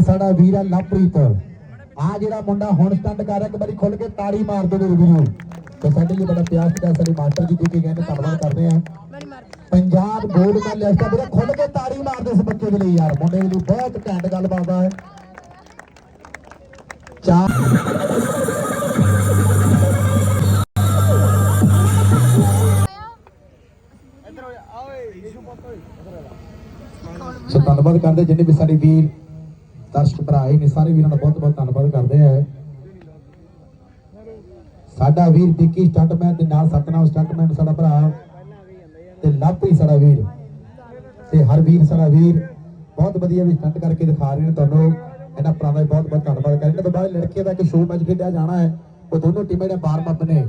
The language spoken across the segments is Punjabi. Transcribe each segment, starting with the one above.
ਸਾਡਾ ਵੀਰ ਆ ਲਵਪ੍ਰੀਤ। ਆ ਜਿਹੜਾ ਮੁੰਡਾ ਹੁਣ ਸਟੰਟ ਕਰ ਰਿਹਾ, ਇੱਕ ਵਾਰੀ ਖੁੱਲ ਕੇ ਤਾੜੀ ਮਾਰ ਦਿਓ ਮੇਰੇ ਵੀਰੋ ਤੇ ਸਾਡੇ ਲਈ ਬੜਾ ਪਿਆਰ ਸਦਾ ਸਾਡੇ ਮਾਸਟਰ ਜੀ ਦੇ ਕਹਿੰਦੇ, ਧੰਨਵਾਦ ਕਰਦੇ ਆ ਪੰਜਾਬ ਗੋਲਡ ਮੈਡਲਿਸਟ ਆ ਵੀਰੇ ਖੁੱਲ ਕੇ ਤਾੜੀ ਮਾਰ ਦਿਓ ਇਸ ਬੱਚੇ ਦੇ ਲਈ ਯਾਰ, ਮੁੰਡੇ ਦੇ ਲਈ ਬਹੁਤ ਘੈਂਟ ਗੱਲ ਬਾਬਾ ਹੈ। ਚਾਰ ਸੋ ਧੰਨਵਾਦ ਕਰਦੇ ਜਿੰਨੇ ਵੀ ਸਾਡੇ ਵੀਰ ਦਰਸ਼ਕ ਭਰਾ ਆਏ ਨੇ ਸਾਰੇ ਵੀਰਾਂ ਦਾ ਬਹੁਤ ਬਹੁਤ ਧੰਨਵਾਦ ਕਰਦੇ ਆ। ਸਾਡਾ ਵੀਰ ਵਿੱਕੀ ਸਟੰਟਮੈਨ ਦੇ ਨਾਲ ਸਤਨਾਮ ਸਟੰਟਮੈਨ ਸਾਡਾ ਭਰਾ ਤੇ ਲਾਪੀ ਸਾਡਾ ਵੀਰ ਤੇ ਹਰ ਸਾਡਾ ਵੀਰ। ਬਹੁਤ ਵਧੀਆ ਵੀ ਸਟੰਟ ਕਰਕੇ ਦਿਖਾ ਰਹੇ ਨੇ ਤੁਹਾਨੂੰ। ਇਹਨਾਂ ਭਰਾਵਾਂ ਦਾ ਬਹੁਤ ਬਹੁਤ ਧੰਨਵਾਦ ਕਰਦੇ। ਇਹਨਾਂ ਬਾਅਦ ਲੜਕੇ ਦਾ ਇੱਕ ਸ਼ੋਅ ਮੈਚ ਖੇਡਿਆ ਜਾਣਾ ਹੈ। ਉਹ ਦੋਨੋਂ ਟੀਮਾਂ ਦੇ ਵਾਰਮ ਅਪ ਨੇ।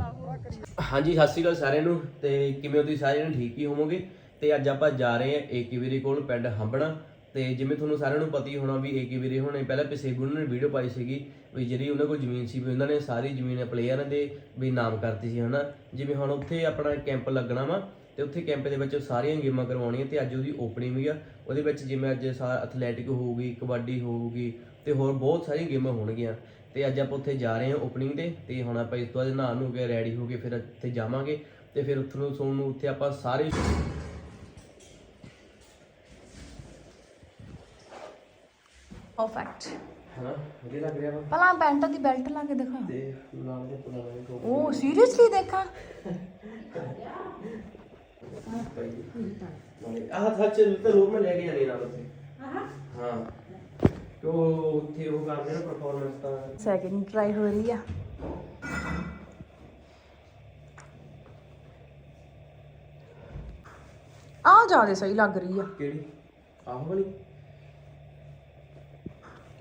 ਹਾਂਜੀ, ਸਤਿ ਸ਼੍ਰੀ ਅਕਾਲ ਸਾਰਿਆਂ ਨੂੰ। ਤੇ ਕਿਵੇਂ ਹੋ ਤੁਸੀਂ ਸਾਰੇ ਜਣੇ ਠੀਕ ਹੀ ਹੋਵੋਗੇ। ਤੇ ਅੱਜ ਆਪਾਂ ਜਾ ਰਹੇ ਹਾਂ ਏਕੇ ਕੋਲ, ਪਿੰਡ ਹੰਬਣਾ ਤੇ ਜਿਵੇਂ ਤੁਹਾਨੂੰ ਸਾਰਿਆਂ ਨੂੰ ਪਤਾ ਹੀ ਹੋਣਾ ਵੀ ਏਕੇ ਵੀਰੇ ਹੁਣੇ ਪਹਿਲਾਂ ਪਿਸੇਗੂ ਉਹਨਾਂ ਨੇ ਵੀਡੀਓ ਪਾਈ ਸੀਗੀ ਵੀ ਜਿਹੜੀ ਉਹਨਾਂ ਕੋਲ ਜ਼ਮੀਨ ਸੀ ਵੀ ਉਹਨਾਂ ਨੇ ਸਾਰੀ ਜ਼ਮੀਨ ਪਲੇਅਰਾਂ ਦੇ ਵੀ ਨਾਮ ਕਰਤੀ ਸੀ, ਹਨਾ? ਜਿਵੇਂ ਹੁਣ ਉੱਥੇ ਆਪਣਾ ਕੈਂਪ ਲੱਗਣਾ ਵਾ ਤੇ ਉੱਥੇ ਕੈਂਪ ਦੇ ਵਿੱਚ ਸਾਰੀਆਂ ਗੇਮਾਂ ਕਰਵਾਉਣੀਆਂ ਤੇ ਅੱਜ ਉਹਦੀ ਓਪਨਿੰਗ ਵੀ ਆ। ਉਹਦੇ ਵਿੱਚ ਜਿਵੇਂ ਅੱਜ ਸਾਰਾ ਐਥਲੈਟਿਕ ਹੋਊਗੀ, ਕਬੱਡੀ ਹੋਊਗੀ ਤੇ ਹੋਰ ਬਹੁਤ ਸਾਰੀਆਂ ਗੇਮਾਂ ਹੋਣਗੀਆਂ। ਤੇ ਅੱਜ ਆਪਾਂ ਉੱਥੇ ਜਾ ਰਹੇ ਹਾਂ ਓਪਨਿੰਗ ਤੇ ਤੇ ਹੁਣ ਆਪਾਂ ਇਸ ਤੋਂ ਬਾਅਦ ਨਹਾ ਨੂੰ ਕੇ ਰੈਡੀ ਹੋ ਕੇ ਫਿਰ ਉੱਥੇ ਜਾਵਾਂਗੇ ਤੇ ਫਿਰ ਉੱਥੋਂ ਨੂੰ ਸੋਣ ਨੂੰ ਉੱਥੇ ਆਪਾਂ ਸਾਰੇ ਪਰਫੈਕਟ ਹਨਾ? ਵਧੀਆ ਲੱਗ ਰਿਹਾ ਵਾ। ਪਹਿਲਾਂ ਪੈਂਟ ਦੀ ਬੈਲਟ ਲਾ ਕੇ ਦਿਖਾ। ਤੇ ਨਾਲ ਦੇ ਪਤਾ ਨਹੀਂ ਉਹ ਸੀਰੀਅਸਲੀ ਦੇਖਾਂ? ਆਹ ਸੱਚ ਤੇ ਰੂਮ ਮੈਂ ਲੈ ਕੇ ਜਾਣੀ ਨਾਲ ਉੱਥੇ। ਹਾਂ। ਤੇ ਉੱਥੇ ਉਹ ਕਰਦੇ ਨਾ ਪਰਫਾਰਮੈਂਸ ਤਾਂ। ਸੈਕਿੰਡ ਟਰਾਈ ਹੋ ਰਹੀ ਆ। ਆ ਜ਼ਿਆਦਾ ਸਹੀ ਲੱਗ ਰਹੀ ਆ। ਕਿਹੜੀ? ਆਹ ਵਾਲੀ?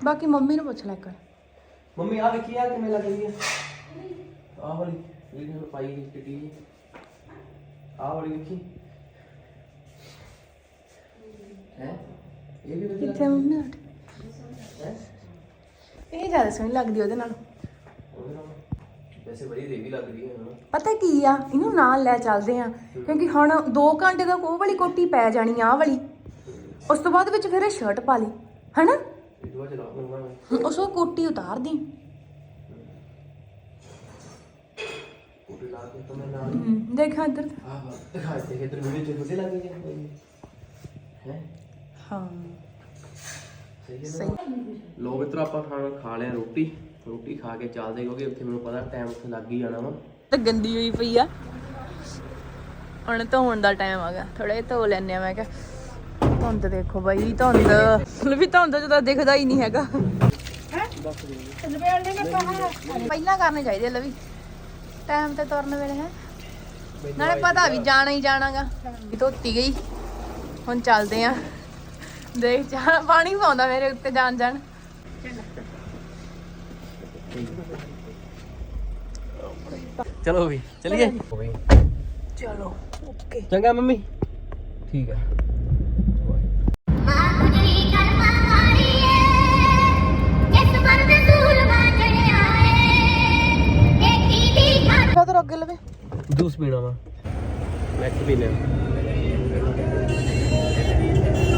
ਬਾਕੀ ਮੰਮੀ ਨੂੰ ਪੁੱਛ ਲੈ ਕਰ ਮੰਮੀ ਆ ਵੇਖੀ ਆ ਕਿਵੇਂ ਲੱਗ ਰਹੀ ਆ? ਆਹ ਵਾਲੀ ਜਿਹੜੀ ਹੁਣ ਪਾਈ ਟਿੱਟੀ ਜੀ। ਆਹ ਵਾਲੀ ਵੇਖੀ ਹੈ? ਇਹ ਵੀ ਵਧੀਆ ਕਿੱਥੇ ਮੰਮੀ ਨਾਲ ਹੈ? ਇਹ ਜ਼ਿਆਦਾ ਸੋਹਣੀ ਲੱਗਦੀ ਉਹਦੇ ਨਾਲ। ਉਹਦੇ ਨਾਲ। ਵੈਸੇ ਵਧੀਆ ਦੇ ਵੀ ਲੱਗ ਰਹੀ ਹੈ ਹਨਾ ਪਤਾ ਕੀ ਆ ਇਹਨੂੰ ਨਾਲ ਲੈ ਚੱਲਦੇ ਆ ਕਿਉਂਕਿ ਹੁਣ 2 ਘੰਟੇ ਤੱਕ ਉਹ ਵਾਲੀ ਕੋਟੀ ਪੈ ਜਾਣੀ ਆ ਆਹ ਵਾਲੀ। ਉਸ ਤੋਂ ਬਾਅਦ ਵਿੱਚ ਫਿਰ ਇਹ ਸ਼ਰਟ ਪਾ ਲਈ ਹਨਾ? ਇਹ ਦੁਆ ਚਲਾ ਦੂੰਗਾ ਉਸ ਉਹ ਕੋਟੀ ਉਤਾਰ ਦੀ ਕੋਟੀ ਲਾ ਕੇ ਤਾਂ ਮੈਂ ਨਾਲ। ਹਮ, ਦੇਖਾਂ ਇੱਧਰ। ਆਹ ਵਾ ਦਿਖਾ ਦੇ ਇਧਰ ਵੀਡੀਓ ਚ ਵਧੀਆ ਲੱਗ ਹੈ ਹੈ? ਹਾਂ। ਸਹੀ ਹੈ ਨਾ? ਲੋ ਮਿੱਤਰੋ ਆਪਾਂ ਖਾਣਾ ਖਾ ਲਿਆ ਰੋਟੀ। ਰੋਟੀ ਖਾ ਕੇ ਚੱਲਦੇ ਕਿਉਂਕਿ ਉੱਥੇ ਮੈਨੂੰ ਪਤਾ ਟਾਈਮ ਉੱਥੇ ਲੱਗ ਹੀ ਜਾਣਾ ਵਾ। ਤਾਂ ਗੰਦੀ ਹੋਈ ਪਈ ਆ। ਹੁਣ ਧੋਣ ਦਾ ਟਾਈਮ ਆ ਗਿਆ। ਥੋੜੇ ਧੋ ਲੈਣੇ ਆ ਮੈਂ ਕਿਹਾ। ਧੁੰਦ ਦੇਖੋ ਬਾਈ ਧੁੰਦ। ਵੀ ਧੁੰਦ ਜਦੋਂ ਦਿਖਦਾ ਹੀ ਨਹੀਂ ਹੈਗਾ। ਪਹਿਲਾਂ ਕਰਨੇ ਚਾਹੀਦੇ ਲਵੀ। ਟਾਈਮ ਤੇ ਤੁਰਨ ਵੇਲੇ ਹੈ? ਨਾਲੇ ਪਤਾ ਵੀ ਜਾਣਾ ਹੀ ਜਾਣਾਗਾ। ਵੀ ਧੋਤੀ ਗਈ। ਹੁਣ ਚੱਲਦੇ ਆ। ਦੇਖ ਜਾ ਪਾਣੀ ਪਾਉਂਦਾ ਮੇਰੇ ਉੱਤੇ ਜਾਣ ਜਾਣ। ਚਲੋ ਵੀ ਚਲਿਏ। ਚਲੋ ਓਕੇ। ਚੰਗਾ ਮੰਮੀ। ਠੀਕ ਹੈ ਜੂਸ ਪੀਣਾ ਵਾ। ਮੈਕਸ ਪੀਣਾ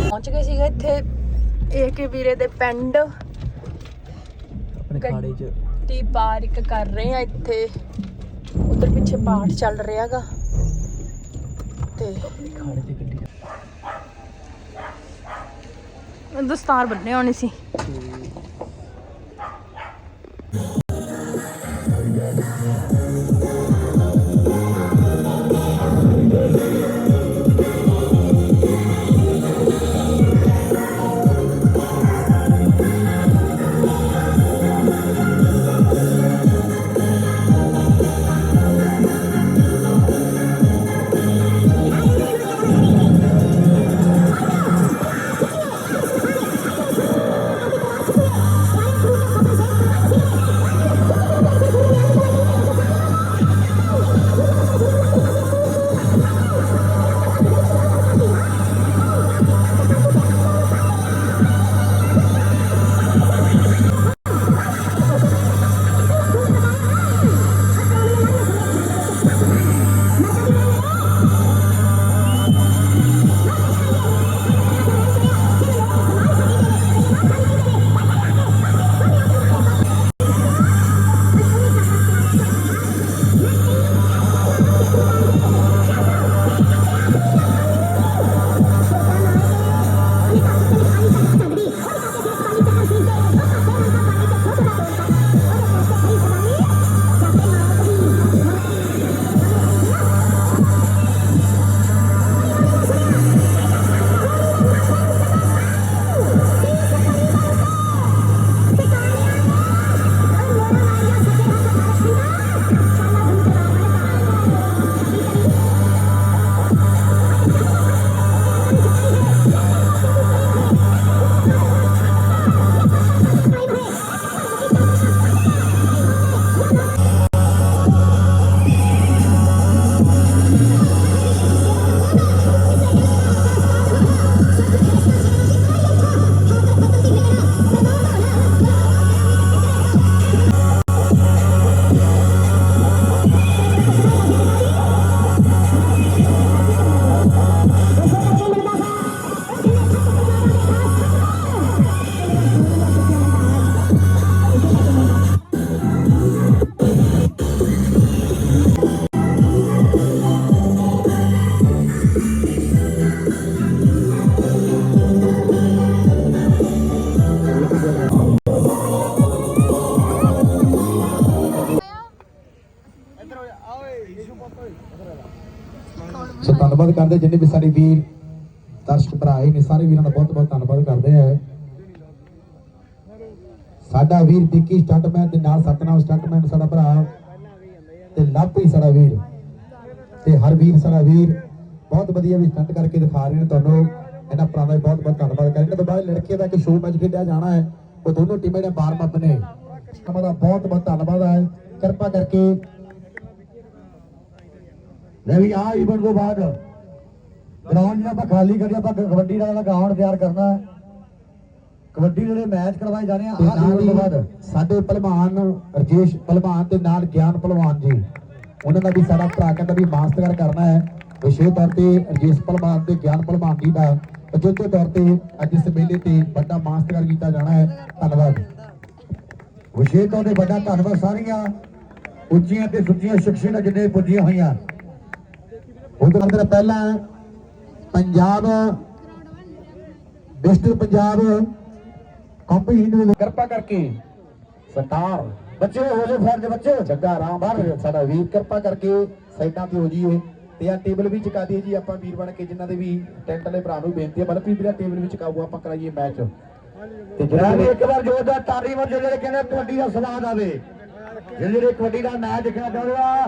ਪਹੁੰਚ ਗਏ ਸੀਗੇ ਇੱਥੇ ਏਕੇ ਵੀਰੇ ਦੇ ਪਿੰਡ। ਆਪਣੇ ਖਾੜੇ 'ਚ। ਟੀ ਪਾਰਕ ਕਰ ਰਹੇ ਆ ਇੱਥੇ। ਉਧਰ ਪਿੱਛੇ ਪਾਠ ਚੱਲ ਰਿਹਾਗਾ ਤੇ ਖਾੜੇ 'ਚ ਗੱਡੀ ਦਸਤਾਰ ਬੰਨੇ ਹੋਣੀ ਸੀ। Yeah. ਧੰਨਵਾਦ ਕਰਦੇ ਜਿੰਨੇ ਵੀ ਸਾਡੇ ਵੀਰ, ਦਰਸ਼ਕ ਭਰਾ ਆਏ ਨੇ, ਸਾਰੇ ਵੀਰਾਂ ਦਾ ਬਹੁਤ ਬਹੁਤ ਧੰਨਵਾਦ ਕਰਦੇ ਆ। ਸਾਡਾ ਵੀਰ ਵਿੱਕੀ ਸਟੰਟਮੈਨ ਦੇ ਨਾਲ ਸਤਨਾਮ ਸਟੰਟਮੈਨ ਸਾਡਾ ਭਰਾ ਤੇ ਲਾਪੀ ਸਾਡਾ ਵੀਰ ਤੇ ਹਰ ਵੀਰ ਸਾਡਾ ਵੀਰ। ਬਹੁਤ ਵਧੀਆ ਵੀ ਸਟੰਟ ਕਰਕੇ ਦਿਖਾ ਰਹੇ ਨੇ ਤੁਹਾਨੂੰ। ਇਹਨਾਂ ਭਰਾਵਾਂ ਦਾ ਬਹੁਤ ਬਹੁਤ ਧੰਨਵਾਦ ਕਰਦੇ। ਇਹਨਾਂ ਤੋਂ ਬਾਅਦ ਲੜਕੇ ਦਾ ਇੱਕ ਸ਼ੋਅ ਮੈਚ ਖੇਡਿਆ ਜਾਣਾ ਹੈ। ਉਹ ਦੋਨੋਂ ਟੀਮਾਂ ਦੇ ਬਾਰ ਮੱਤ ਨੇ ਉਹਨਾਂ ਦਾ ਬਹੁਤ ਬਹੁਤ ਧੰਨਵਾਦ ਹੈ। ਕਿਰਪਾ ਕਰਕੇ ਲੈ ਵੀ ਆ ਇਵੈਂਟ ਤੋਂ ਬਾਅਦ ਗਰਾਊਂਡ ਜਿਹੜਾ ਆਪਾਂ ਖਾਲੀ ਕਰੀ, ਆਪਾਂ ਕਬੱਡੀ ਦਾ ਗਰਾਊਂਡ ਤਿਆਰ ਕਰਨਾ ਹੈ। ਕਬੱਡੀ ਜਿਹੜੇ ਮੈਚ ਕਰਵਾਏ ਜਾਣੇ ਆ, ਆਹ ਇਵੈਂਟ ਤੋਂ ਬਾਅਦ। ਸਾਡੇ ਪਹਿਲਵਾਨ ਰਜੇਸ਼ ਪਹਿਲਵਾਨ ਤੇ ਨਾਲ ਗਿਆਨ ਪਹਿਲਵਾਨ ਜੀ। ਉਹਨਾਂ ਦਾ ਵੀ ਸਾਡਾ ਭਰਾ ਕਹਿੰਦਾ ਵੀ ਮਾਸਟਰ ਕਰਨਾ ਹੈ। ਵਿਸ਼ੇਸ਼ ਤੌਰ ਤੇ ਰਜੇਸ਼ ਪਹਿਲਵਾਨ ਤੇ ਗਿਆਨ ਪਹਿਲਵਾਨ ਜੀ ਦਾ ਅਜੋਕੇ ਤੌਰ ਤੇ ਅੱਜ ਇਸ ਮੇਲੇ ਤੇ ਵੱਡਾ ਮਾਸਟਰ ਕੀਤਾ ਜਾਣਾ ਹੈ। ਧੰਨਵਾਦ। ਵਿਸ਼ੇਸ਼ ਤੌਰ ਤੇ ਵੱਡਾ ਧੰਨਵਾਦ ਸਾਰੀਆਂ ਉੱਚੀਆਂ ਤੇ ਸੁੱਚੀਆਂ ਸ਼ਖਸੀਅਤਾਂ ਜਿੰਨੇ ਪੁੱਜੀਆਂ ਹੋਈਆਂ। ਉਹਦੇ ਅੰਦਰ ਪਹਿਲਾਂ ਪੰਜਾਬ ਡਿਸਟ੍ਰਿਕਟ ਪੰਜਾਬ ਕੰਪੀਟੀਸ਼ਨ ਦੀ ਕਿਰਪਾ ਕਰਕੇ ਸਰਕਾਰ, ਬੱਚੇ, ਹੋ ਜੇ ਫਰਜ਼ ਬੱਚੇ, ਜੱਗਾ ਰਾਮ ਬਾਹਰ ਸਾਡਾ ਵੀਰ ਕਿਰਪਾ ਕਰਕੇ ਸਾਈਡਾਂ ਤੇ ਹੋ ਜੀਏ ਤੇ ਆ ਟੇਬਲ ਵੀ ਚਕਾ ਦਈਏ ਜੀ, ਆਪਾਂ ਵੀਰ ਬਣ ਕੇ ਜਿਨ੍ਹਾਂ ਦੇ ਵੀ ਟੈਂਟ ਵਾਲੇ ਭਰਾ ਨੂੰ ਬੇਨਤੀ ਹੈ ਬਲਪ੍ਰੀਤ ਵੀਰਾ ਟੇਬਲ ਵੀ ਚਕਾਓ, ਆਪਾਂ ਕਰਾਈਏ ਮੈਚ ਤੇ ਜਿਹੜਾ ਇੱਕ ਵਾਰ ਜੋਰਦਾਰ ਤਾੜੀ ਮਾਰ ਜਿਹੜੇ ਕਹਿੰਦੇ ਕਬੱਡੀ ਦਾ ਸਵਾਦ ਆਵੇ। ਜਿਹੜੇ ਕਬੱਡੀ ਦਾ ਮੈਚ ਦੇਖਣਾ ਚਾਹੁੰਦੇ ਆ